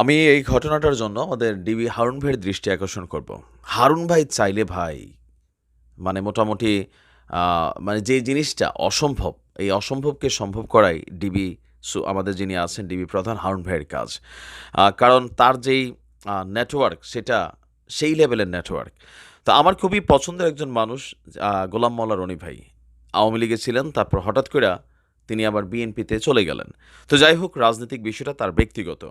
আমি এই ঘটনাটার জন্য আমাদের ডিবি হারুন ভাইয়ের দৃষ্টি আকর্ষণ করব। হারুন ভাই চাইলে ভাই মানে মোটামুটি মানে যে জিনিসটা অসম্ভব, এই অসম্ভবকে সম্ভব করাই ডিবি আমাদের যিনি আছেন ডিবি প্রধান হারুন ভাইয়ের কাজ। কারণ তার যেই নেটওয়ার্ক সেটা সেই লেভেলের নেটওয়ার্ক তো আমার খুবই পছন্দের একজন মানুষ গোলাম মোল্লা রনি ভাই। আওয়ামী লীগে ছিলেন, তারপর হঠাৎ করে তিনি আবার বিএনপিতে চলে গেলেন। তো যাই হোক, রাজনৈতিক বিষয়টা তার ব্যক্তিগত।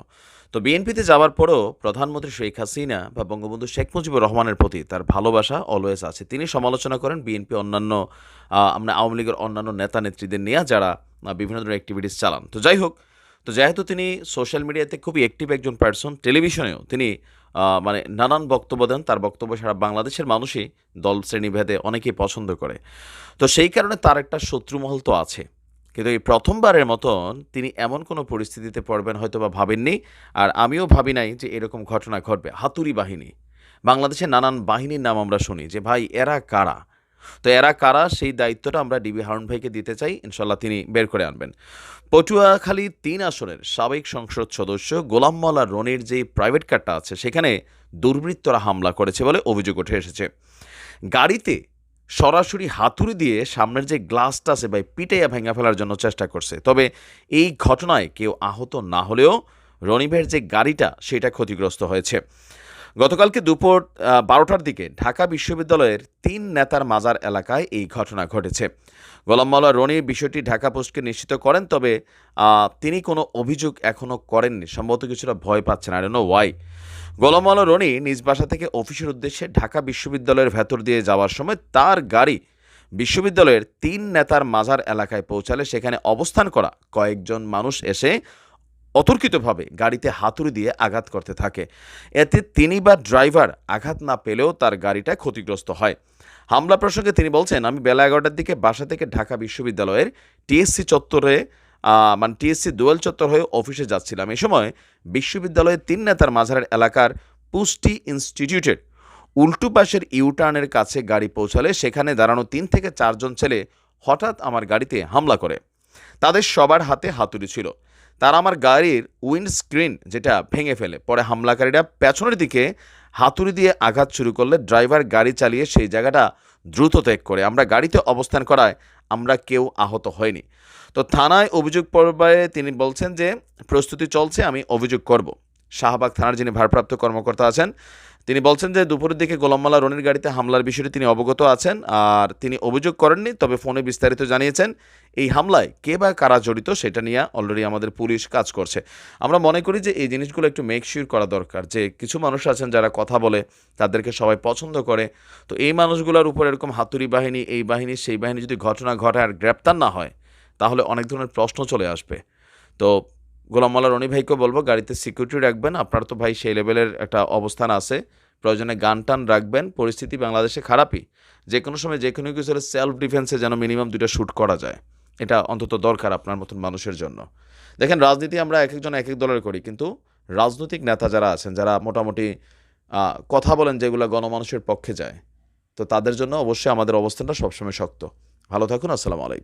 তো বিএনপিতে যাওয়ার পরও প্রধানমন্ত্রী শেখ হাসিনা বা বঙ্গবন্ধু শেখ মুজিবুর রহমানের প্রতি তার ভালোবাসা অলওয়েজ আছে। তিনি সমালোচনা করেন বিএনপি অন্যান্য আমরা আওয়ামী লীগের অন্যান্য নেতা নেত্রীদের নিয়ে যারা বিভিন্ন ধরনের অ্যাক্টিভিটিস চালান। তো যাই হোক, তো যেহেতু তিনি সোশ্যাল মিডিয়াতে খুবই অ্যাক্টিভ একজন পার্সন টেলিভিশনেও তিনি মানে নানান বক্তব্য দেন। তার বক্তব্য সারা বাংলাদেশের মানুষই দল শ্রেণীভেদে অনেকেই পছন্দ করে। তো সেই কারণে তার একটা শত্রুমহল তো আছে। কিন্তু এই প্রথমবারের মতন তিনি এমন কোনো পরিস্থিতিতে পড়বেন হয়তো বা ভাবেননি। আর আমিও ভাবি নাই যে এরকম ঘটনা ঘটবে। হাতুড়ি বাহিনী। বাংলাদেশের নানান বাহিনীর নাম আমরা শুনি যে, ভাই, এরা কারা? তো এরা কারা সেই দায়িত্বটা আমরা ডিবি হারুন ভাইকে দিতে চাই। ইনশাল্লাহ তিনি বের করে আনবেন। পটুয়াখালী তিন আসনের সাবেক সংসদ সদস্য গোলাম মাওলা রনির যে প্রাইভেট কারটা আছে, সেখানে দুর্বৃত্তরা হামলা করেছে বলে অভিযোগ উঠে এসেছে। গাড়িতে সরাসরি হাতুড়ি দিয়ে সামনের যে গ্লাসটা আছে ভাই, পিটাইয়া ভেঙে ফেলার জন্য চেষ্টা করছে। তবে এই ঘটনায় কেউ আহত না হলেও রনিভের যে গাড়িটা, সেটা ক্ষতিগ্রস্ত হয়েছে। গতকালকে দুপুর বারোটার দিকে ঢাকা বিশ্ববিদ্যালয়ের তিন নেতার মাজার এলাকায় এই ঘটনা ঘটেছে। গোলাম মাওলা রনি বিষয়টি ঢাকা পোস্টকে নিশ্চিত করেন, তবে তিনি কোনো অভিযোগ এখনও করেননি। সম্ভবত কিছুটা ভয় পাচ্ছেন। আই নো ওয়াই গোলাম মাওলা রনি নিজ বাসা থেকে অফিসের উদ্দেশ্যে ঢাকা বিশ্ববিদ্যালয়ের ভেতর দিয়ে যাওয়ার সময় তার গাড়ি বিশ্ববিদ্যালয়ের তিন নেতার মাজার এলাকায় পৌঁছালে সেখানে অবস্থান করা কয়েকজন মানুষ এসে অতর্কিতভাবে গাড়িতে হাতুড়ি দিয়ে আঘাত করতে থাকে। এতে তিনি বা ড্রাইভার আঘাত না পেলেও তার গাড়িটা ক্ষতিগ্রস্ত হয়। হামলা প্রসঙ্গে তিনি বলছেন, আমি বেলা এগারোটার দিকে বাসা থেকে ঢাকা বিশ্ববিদ্যালয়ের টিএসসি চত্বরে মানে টিএসসি দোয়েল চত্বর হয়ে অফিসে যাচ্ছিলাম। এই সময় বিশ্ববিদ্যালয়ের তিন নেতার মাঝারের এলাকার পুষ্টি ইনস্টিটিউটের উল্টো পাশের ইউটার্নের কাছে গাড়ি পৌঁছালে সেখানে দাঁড়ানো তিন থেকে চারজন ছেলে হঠাৎ আমার গাড়িতে হামলা করে। তাদের সবার হাতে হাতুড়ি ছিল। তারা আমার গাড়ির উইন্ড স্ক্রিন যেটা ভেঙে ফেলে। পরে হামলাকারীরা পেছনের দিকে হাতুড়ি দিয়ে আঘাত শুরু করলে ড্রাইভার গাড়ি চালিয়ে সেই জায়গাটা দ্রুত ত্যাগ করে। আমরা গাড়িতে অবস্থান করায় আমরা কেউ আহত হয়নি। তো থানায় অভিযোগ পর্বে তিনি বলছেন যে, প্রস্তুতি চলছে, আমি অভিযোগ করব। শাহবাগ থানার যিনি ভারপ্রাপ্ত কর্মকর্তা আছেন তিনি বলছেন যে দুপুরের দিকে গোলামমালা রনির গাড়িতে হামলার বিষয়টি তিনি অবগত আছেন, আর তিনি অভিযোগ করেননি, তবে ফোনে বিস্তারিত জানিয়েছেন এই হামলায় কে বা কারা জড়িত সেটা নিয়ে অলরেডি আমাদের পুলিশ কাজ করছে। আমরা মনে করি যে এই জিনিসগুলো একটু মেক শিওর করা দরকার, যে কিছু মানুষ আছেন যারা কথা বলে, তাদেরকে সবাই পছন্দ করে। তো এই মানুষগুলোর উপর এরকম হাতুড়ি বাহিনী, এই বাহিনী, সেই বাহিনী যদি ঘটনা ঘটায় আর গ্রেপ্তার না হয়, তাহলে অনেক ধরনের প্রশ্ন চলে আসবে। তো গোলাম মাল্লা রনি ভাইকে বলব, গাড়িতে সিকিউরিটি রাখবেন। আপনার তো ভাই সেই লেভেলের একটা অবস্থান আছে। প্রয়োজনে গান টান রাখবেন। পরিস্থিতি বাংলাদেশে খারাপই। যে কোনো সময় যে কোনো কিছু সেলফ ডিফেন্সে যেন মিনিমাম দুটো শ্যুট করা যায়। এটা অন্তত দরকার আপনার মতন মানুষের জন্য। দেখেন, রাজনীতি আমরা এক একজন এক এক দলের করি, কিন্তু রাজনৈতিক নেতা যারা আছেন, যারা মোটামুটি কথা বলেন যেগুলো গণমানুষের পক্ষে যায়, তো তাদের জন্য অবশ্যই আমাদের অবস্থানটা সবসময় শক্ত। ভালো থাকুন, আসসালামু আলাইকুম।